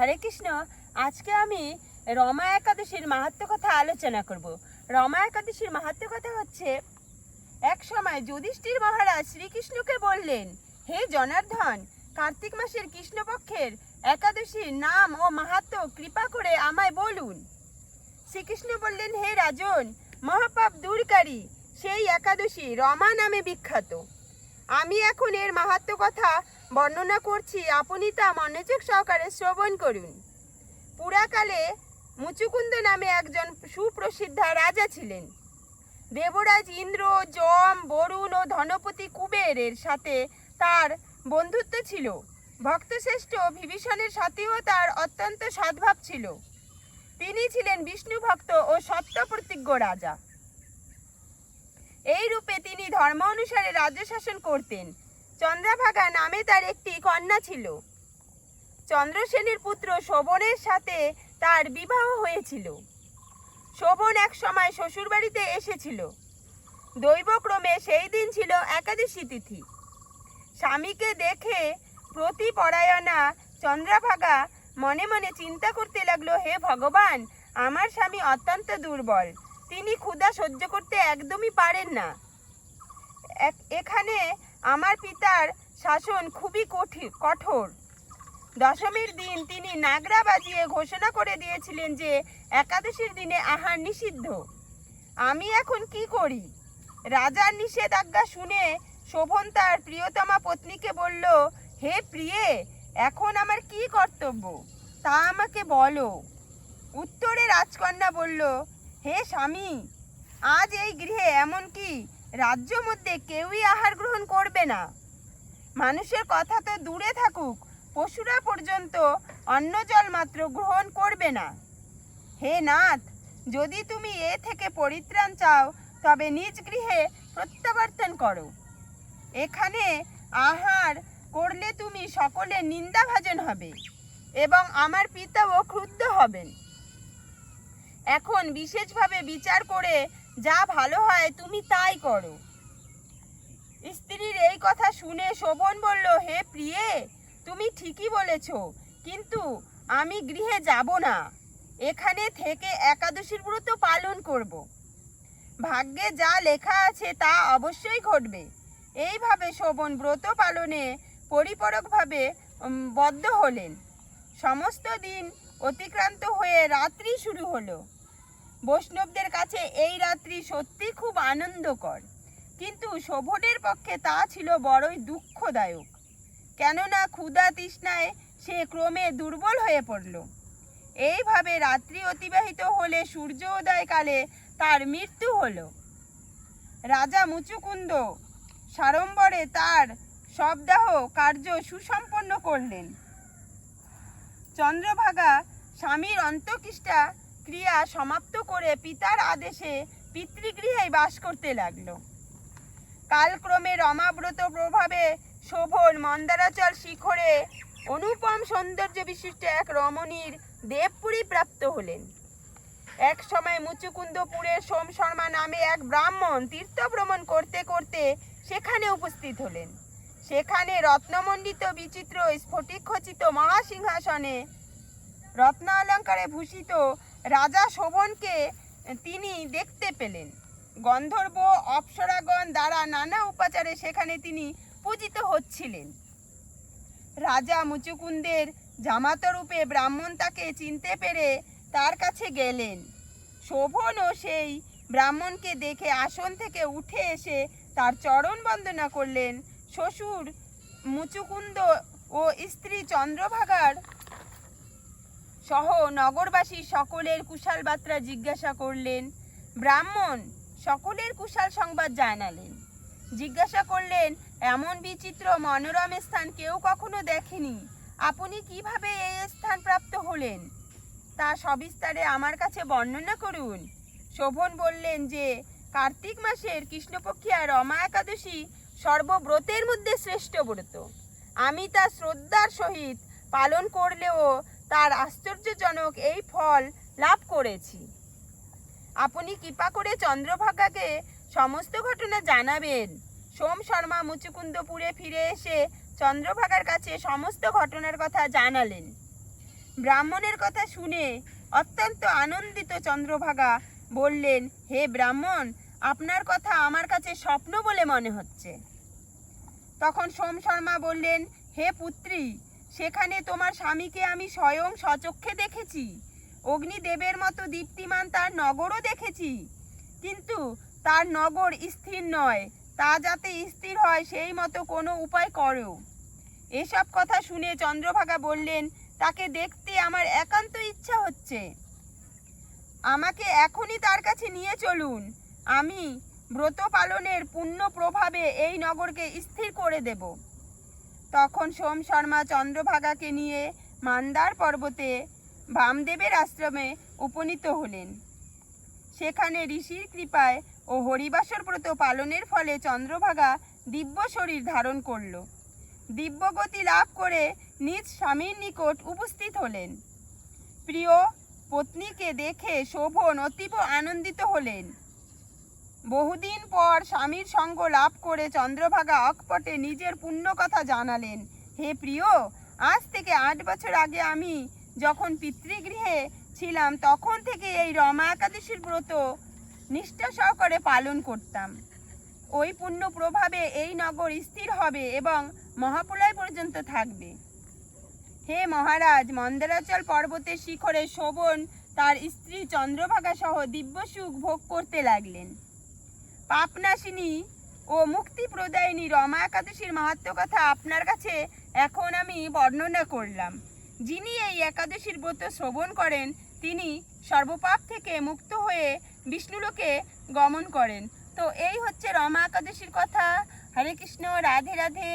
হরে কৃষ্ণ, আজকে আমি রমা একাদশীর মাহাত্ম কথা আলোচনা করব। রমা একাদশীর মাহাত্ম কথা হচ্ছে, এক সময় যুধিষ্ঠির মহারাজ শ্রীকৃষ্ণকে বললেন, হে জনার্দন, কার্তিক মাসের কৃষ্ণপক্ষের একাদশীর নাম ও মাহাত্ম কৃপা করে আমায় বলুন। শ্রীকৃষ্ণ বললেন, হে রাজন, মহাপাপ দূরকারী, সেই একাদশী রমা নামে বিখ্যাত। আমি এখন এর মাহাত্ম কথা বর্ণনা করছি, আপনি তা মনোযোগ সহকারে শ্রবণ করুন। পুরাকালে মুচুকুন্দ নামে একজন সুপ্রসিদ্ধ রাজা ছিলেন। দেবরাজ ইন্দ্র, যম, বরুণ ও ধনপতি কুবেরের সাথে তার বন্ধুত্ব ছিল। ভক্তশ্রেষ্ঠ বিভীষণের সাথেও তার অত্যন্ত সদ্ভাব ছিল। তিনি ছিলেন বিষ্ণু ভক্ত ও সত্য প্রতিজ্ঞ রাজা। এই রূপে তিনি ধর্ম অনুসারে রাজ্য শাসন করতেন। চন্দ্রভাগা নামে তার একটি কন্যা ছিল। চন্দ্রসেনের পুত্র শোভনের সাথে তার বিবাহ হয়েছিল। শোভন এক সময় শ্বশুরবাড়িতে এসেছিল। দৈবক্রমে সেই দিন ছিল একাদশী তিথি। স্বামীকে দেখে প্রতিপরায়ণা চন্দ্রভাগা মনে মনে চিন্তা করতে লাগল, হে ভগবান, আমার স্বামী অত্যন্ত দুর্বল। তিনি ক্ষুধা সহ্য করতে একদমই পারেন না। এখানে আমার পিতার শাসন খুবই কঠিন, কঠোর। দশমীর দিন তিনি নাগরা বাজিয়ে ঘোষণা করে দিয়েছিলেন যে একাদশীর দিনে আহার নিষিদ্ধ। আমি এখন কি করি? রাজার নিষেধাজ্ঞা শুনে শোভন তার প্রিয়তমা পত্নীকে বলল, হে প্রিয়ে, এখন আমার কি কর্তব্য? তা আমাকে বলো। উত্তরে রাজকন্যা বলল, হে স্বামী, আজ এই গৃহে এমনকি রাজ্য মধ্যে কেউই আহার গ্রহণ করবে না। মানুষের কথা তো দূরে থাকুক, পশুরা পর্যন্ত অন্ন জল মাত্র গ্রহণ করবে না। হে নাথ, যদি তুমি এ থেকে পরিত্রাণ চাও, তবে নিজ গৃহে প্রত্যাবর্তন করো। এখানে আহার করলে তুমি সকলের নিন্দাভাজন হবে এবং আমার পিতাও ক্রুদ্ধ হবেন। এখন বিশেষভাবে বিচার করে যা ভালো হয় তুমি তাই করো। স্ত্রীর এই কথা শুনে শোভন বলল, হে প্রিয়ে, তুমি ঠিকই বলেছ, কিন্তু আমি গৃহে যাব না। এখানে থেকে একাদশীর ব্রত পালন করব। ভাগ্যে যা লেখা আছে তা অবশ্যই ঘটবে। এইভাবে শোভন ব্রত পালনে পরিপূরকভাবে বদ্ধ হলেন। সমস্ত দিন অতিক্রান্ত হয়ে রাত্রি শুরু হলো। বৈষ্ণবদের কাছে এই রাত্রি সত্যি খুব আনন্দকর। কিন্তু শোভনের পক্ষে তা ছিল বড়ই দুঃখদায়ক। কেননা ক্ষুধা তৃষ্ণায় সে ক্রমে দুর্বল হয়ে পড়ল। এইভাবে রাত্রি অতিবাহিত হলে সূর্য উদয়কালে তার মৃত্যু হলো। রাজা মুচুকুন্দ সাড়ম্বরে তার শবদাহ কার্য সুসম্পন্ন করলেন। চন্দ্রভাগা স্বামীর অন্তকিষ্টা ক্রিয়া সমাপ্ত করে পিতার আদেশে পিতৃগৃহে বাস করতে লাগল। কালক্রমে রমাব্রত প্রভাবে শোভন মন্দারাচল শিখরে অনুপম সৌন্দর্য বিশিষ্ট এক রমণীর দেবপুরী প্রাপ্ত হলেন। এক সময় মুচুকুন্দপুরের সোম শর্মা নামে এক ব্রাহ্মণ তীর্থ ভ্রমণ করতে করতে সেখানে উপস্থিত হলেন। সেখানে রত্নমণ্ডিত বিচিত্র স্ফটিক খচিত মহাসিংহাসনে রত্ন অলঙ্কারে ভূষিত রাজা শোভনকে তিনি দেখতে পেলেন। গন্ধর্ব অপ্সরাগণ দ্বারা নানা উপাচারে সেখানে তিনি পূজিত হচ্ছিলেন। রাজা মুচুকুন্দের জামাতরূপে ব্রাহ্মণ তাকে চিনতে পেরে তার কাছে গেলেন। শোভনও সেই ব্রাহ্মণকে দেখে আসন থেকে উঠে এসে তার চরণ বন্দনা করলেন। শ্বশুর মুচুকুন্দ ও স্ত্রী চন্দ্রভাগার সহ নগরবাসী সকলের কুশাল বার্তা জিজ্ঞাসা করলেন, ব্রাহ্মণ, সকলের কুশাল সংবাদ জানালেন। জিজ্ঞাসা করলেন, এমন বিচিত্র মনোরম স্থান কেউ কখনো দেখেনি? আপনি কীভাবে এই স্থান প্রাপ্ত হলেন? তা সবিস্তারে আমার কাছে বর্ণনা করুন। শোভন বললেন যে, কার্তিক মাসের কৃষ্ণপক্ষিয়া রমা একাদশী সর্বব্রতের মধ্যে শ্রেষ্ঠ ব্রত। আমি তা শ্রদ্ধার সহিত পালন করলেও তার আশ্চর্যজনক এই ফল লাভ করেছি। আপনি কৃপা করে চন্দ্রভাগাকে সমস্ত ঘটনা জানাবেন। সোম শর্মা মুচুকুন্দপুরে ফিরে এসে চন্দ্রভাগার কাছে সমস্ত ঘটনার কথা জানালেন। ব্রাহ্মণের কথা শুনে অত্যন্ত আনন্দিত চন্দ্রভাগা বললেন, হে ব্রাহ্মণ, আপনার কথা আমার কাছে স্বপ্ন বলে মনে হচ্ছে। তখন সোম শর্মা বললেন, হে পুত্রী সেখানে তোমার স্বামীকে আমি স্বয়ং সচক্ষে দেখেছি। অগ্নিদেবের মতো দীপ্তিমান তার নগরও দেখেছি। কিন্তু তার নগর স্থির নয়, তা যাতে স্থির হয় সেই মতো কোনো উপায় করো। এসব কথা শুনে চন্দ্রভাগা বললেন, তাকে দেখতে আমার একান্ত ইচ্ছা হচ্ছে। আমাকে এখনই তার কাছে নিয়ে চলুন। আমি ব্রত পালনের পুণ্য প্রভাবে এই নগরকে স্থির করে দেব। তখন সোম শর্মা চন্দ্রভাগাকে নিয়ে মান্দার পর্বতে বামদেবের আশ্রমে উপনীত হলেন। সেখানে ঋষির কৃপায় ও হরিবাসর ব্রত পালনের ফলে চন্দ্রভাগা দিব্য শরীর ধারণ করল। দিব্যগতি লাভ করে নিজ স্বামীর নিকট উপস্থিত হলেন। প্রিয়, পত্নীকে দেখে শোভন অতীব আনন্দিত হলেন। বহুদিন পর স্বামীর সঙ্গ লাভ করে চন্দ্রভাগা অকপটে নিজের পুণ্য কথা জানালেন। হে প্রিয়, আজ থেকে আট বছর আগে আমি যখন পিতৃগৃহে ছিলাম, তখন থেকে এই রমা একাদশীর ব্রত নিষ্ঠা সহকারে পালন করতাম। ওই পুণ্য প্রভাবে এই নগর স্থির হবে এবং মহাপ্রলয় পর্যন্ত থাকবে। হে মহারাজ, মন্দারাচল পর্বতের শিখরে শোভন তার স্ত্রী চন্দ্রভাগা সহ দিব্য সুখ ভোগ করতে লাগলেন। পাপনাশিনী ও মুক্তি প্রদায়িনী রমা একাদশীর মাহাত্ম কথা আপনার কাছে এখন আমি বর্ণনা করলাম। যিনি এই একাদশীর ব্রত শ্রবণ করেন, তিনি সর্বপাপ থেকে মুক্ত হয়ে বিষ্ণুলোকে গমন করেন। তো এই হচ্ছে রমা একাদশীর কথা। হরে কৃষ্ণ, রাধে রাধে।